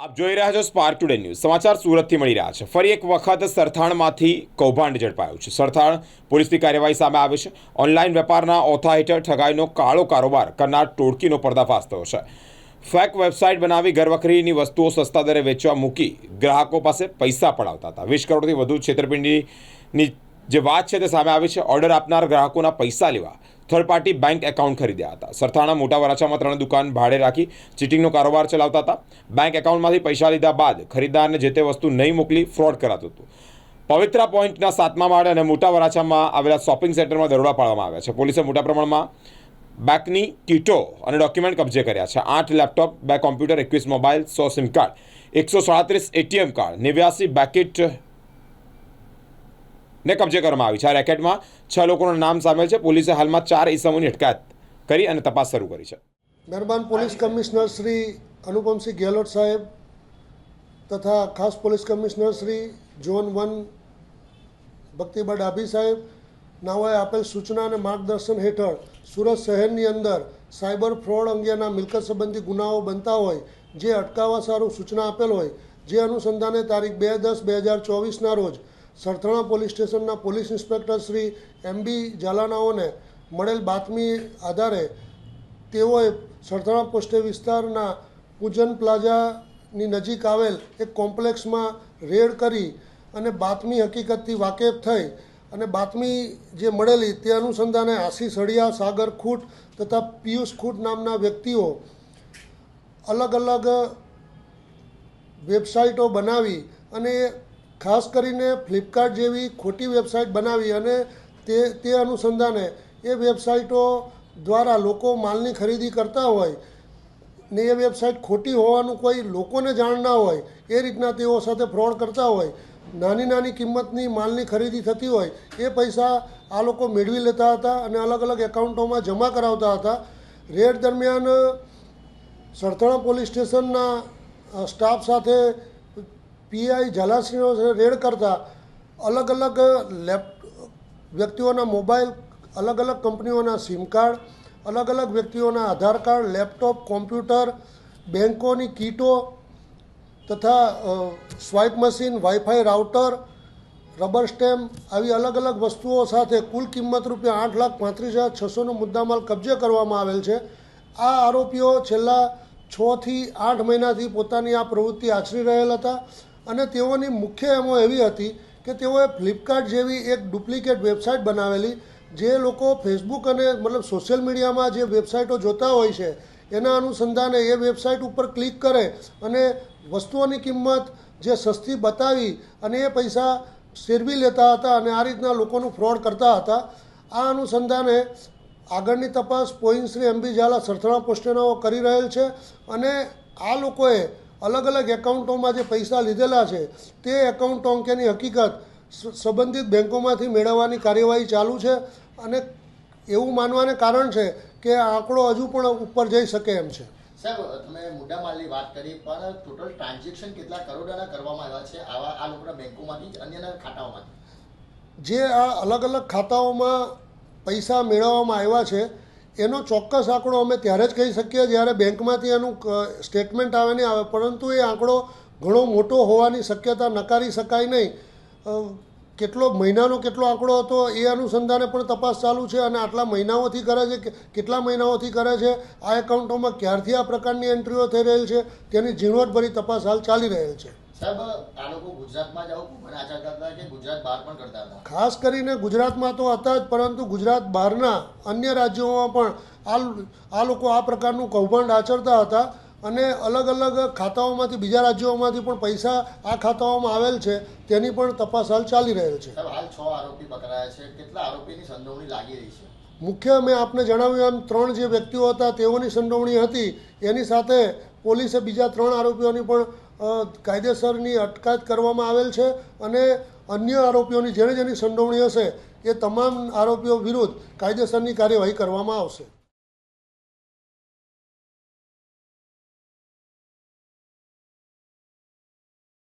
આપ જોઈ રહ્યા છો સ્પાર્ક ટુડે ન્યૂઝ સમાચાર સુરતથી મળી રહ્યા છે. ફરી એક વખત સરથાણમાંથી કૌભાંડ ઝડપાયું છે. સરથાણ પોલીસની કાર્યવાહી સામે આવે છે. ઓનલાઈન વેપારના ઓથા હેઠળ ઠગાઈનો કાળો કારોબાર કરનાર ટોળકીનો પર્દાફાશ થયો છે. ફેક વેબસાઇટ બનાવી ઘરવખરીની વસ્તુઓ સસ્તા દરે વેચવા મૂકી ગ્રાહકો પાસે પૈસા પડાવતા હતા. વીસ કરોડથી વધુ છેતરપિંડીની જે વાત છે તે સામે આવી છે. ઓર્ડર આપનાર ગ્રાહકોના પૈસા લેવા થર્ડ પાર્ટી બેંક એકાઉન્ટ ખરીદ્યા હતા. સરથાણા મોટા વરાછામાં ત્રણ દુકાન ભાડે રાખી ચીટિંગનો કારોબાર ચલાવતા હતા. બેંક એકાઉન્ટમાંથી પૈસા લીધા બાદ ખરીદદારને જે તે વસ્તુ નહીં મોકલી ફ્રોડ કરાતું હતું. પવિત્રા પોઈન્ટના સાતમા માળે અને મોટા વરાછામાં આવેલા શોપિંગ સેન્ટરમાં દરોડા પાડવામાં આવ્યા છે. પોલીસે મોટા પ્રમાણમાં બેકની કીટો અને ડોક્યુમેન્ટ કબજે કર્યા છે. આઠ લેપટોપ બે કોમ્પ્યુટર એકવીસ મોબાઈલ સો સિમ કાર્ડ એકસો સાડત્રીસ એટીએમ કાર્ડ નેવ્યાસી બેકેટ ને કબજે કરવામાં આવી છે. આ રેકેટમાં છ લોકોનું નામ સામેલ છે. પોલીસે હાલમાં ચાર ઇસમોની અટકાયત કરી અને તપાસ શરૂ કરી છે. મહેરબાન પોલીસ કમિશનર શ્રી અનુપમસિંહ ગેહલોત સાહેબ તથા ખાસ police commissioner Shri zone one Bhaktiba Dabhi સાહેબ નાઓએ આપેલ સૂચના અને માર્ગદર્શન હેઠળ સુરત શહેરની અંદર સાયબર ફ્રોડ અંગેના મિલકત સંબંધી ગુનાઓ બનતા હોય, જે અટકાવવા સારું સૂચના આપેલ હોય, જે અનુસંધાને તારીખ બે દસ બે હજાર ચોવીસના રોજ સરથાણા પોલીસ સ્ટેશનના police inspector Shri M B ઝાલાનાઓને મળેલ બાતમી આધારે તેઓએ સરથાણા પોસ્ટે વિસ્તારના પૂજન પ્લાઝાની નજીક આવેલ એક કોમ્પ્લેક્સમાં રેડ કરી અને બાતમી હકીકતથી વાકેફ થઈ અને બાતમી જે મળેલી તે અનુસંધાને આશી સળિયા, સાગર ખૂટ તથા પિયુષ ખૂટ નામના વ્યક્તિઓ અલગ અલગ વેબસાઇટો બનાવી અને ખાસ કરીને ફ્લિપકાર્ટ જેવી ખોટી વેબસાઇટ બનાવી અને તે તે અનુસંધાને એ વેબસાઇટો દ્વારા લોકો માલની ખરીદી કરતા હોય ને એ વેબસાઇટ ખોટી હોવાનું કોઈ લોકોને જાણ ના હોય, એ રીતના તેઓ સાથે ફ્રોડ કરતા હોય, નાની નાની કિંમતની માલની ખરીદી થતી હોય, એ પૈસા આ લોકો મેળવી લેતા હતા અને અલગ અલગ એકાઉન્ટોમાં જમા કરાવતા હતા. રેડ દરમિયાન, સરથાણા પોલીસ સ્ટેશનના સ્ટાફ સાથે પીઆઈ ઝાલાસિંહો રેડ કરતા અલગ અલગ લેપ, વ્યક્તિઓના મોબાઈલ, અલગ અલગ કંપનીઓના સિમ કાર્ડ, અલગ અલગ વ્યક્તિઓના આધાર કાર્ડ, લેપટોપ, કોમ્પ્યુટર બેન્કોની કીટો તથા swipe machine, wifi router, rubber stamp આવી અલગ અલગ વસ્તુઓ સાથે કુલ કિંમત રૂપિયા આઠ લાખ પાંત્રીસ હજાર છસોનો મુદ્દામાલ કબજે કરવામાં આવેલ છે. આ આરોપીઓ છેલ્લા છથી આઠ મહિનાથી પોતાની આ પ્રવૃત્તિ આચરી રહેલ હતા. અને તેઓની મુખ્ય એમો એવી હતી કે તેઓએ ફ્લિપકાર્ટ જેવી એક ડુપ્લિકેટ વેબસાઇટ બનાવેલી, જે લોકો ફેસબુક અને મતલબ સોશિયલ મીડિયામાં જે વેબસાઇટો જોતા હોય છે, એના અનુસંધાને એ વેબસાઇટ ઉપર ક્લિક કરે અને વસ્તુઓની કિંમત જે સસ્તી બતાવી અને એ પૈસા શેરવી લેતા હતા અને આ રીતના લોકોનું ફ્રોડ કરતા હતા. આ અનુસંધાને આગળની તપાસ પોઈન્ટ શ્રી એમ્બી ઝાલા સરથણા પોસ્ટેનાઓ કરી રહેલ છે અને આ લોકોએ અલગ અલગ એકાઉન્ટોમાં જે પૈસા લીધેલા છે તે એકાઉન્ટો અંકેની હકીકત સંબંધિત બેંકોમાંથી મેળવવાની કાર્યવાહી ચાલુ છે અને એવું માનવાને કારણ છે કે આંકડો હજુ પણ ઉપર જઈ શકે એમ છે. સાહેબ તમે મોટા માલની વાત કરી પણ ટોટલ ટ્રાન્ઝેક્શન કેટલા કરોડના કરવામાં આવ્યા છે આવા આ લોકોના બેન્કોમાંથી અન્યના ખાતાઓમાંથી? જે આ અલગ અલગ ખાતાઓમાં પૈસા મેળવવામાં આવ્યા છે એનો ચોક્કસ આંકડો અમે ત્યારે જ કહી શકીએ જ્યારે બેંકમાંથી એનું સ્ટેટમેન્ટ આવે નહીં આવે. પરંતુ એ આંકડો ઘણો મોટો હોવાની શક્યતા નકારી શકાય નહીં. કેટલો, મહિનાનો કેટલો આંકડો હતો એ અનુસંધાને પણ તપાસ ચાલુ છે અને આટલા મહિનાઓથી કરે છે કેટલા મહિનાઓથી કરે છે, આ એકાઉન્ટોમાં ક્યારથી આ પ્રકારની એન્ટ્રીઓ થઈ રહેલ છે, તેની ઝીણવટભરી તપાસ હાલ ચાલી રહેલ છે. ખાસ કરીને ગુજરાતમાં તો હતા જ પરંતુ ગુજરાત બહારના અન્ય રાજ્યોમાં પણ આ લોકો આ પ્રકારનું કૌભાંડ આચરતા હતા અને અલગ અલગ ખાતાઓમાંથી બીજા રાજ્યોમાંથી પણ પૈસા આ ખાતાઓમાં આવેલ છે તેની પણ તપાસ હાલ ચાલી રહેલ છે. હાલ છ આરોપી પકડાયા છે. કેટલા આરોપીની સંડોવણી લાગી રહી છે? મુખ્ય મેં આપને જણાવ્યું એમ ત્રણ જે વ્યક્તિઓ હતા તેઓની સંડોવણી હતી. એની સાથે પોલીસે બીજા ત્રણ આરોપીઓની પણ કાયદેસરની અટકાયત કરવામાં આવેલ છે અને અન્ય આરોપીઓની જેની જેની સંડોવણી હશે એ તમામ આરોપીઓ વિરુદ્ધ કાયદેસરની કાર્યવાહી કરવામાં આવશે.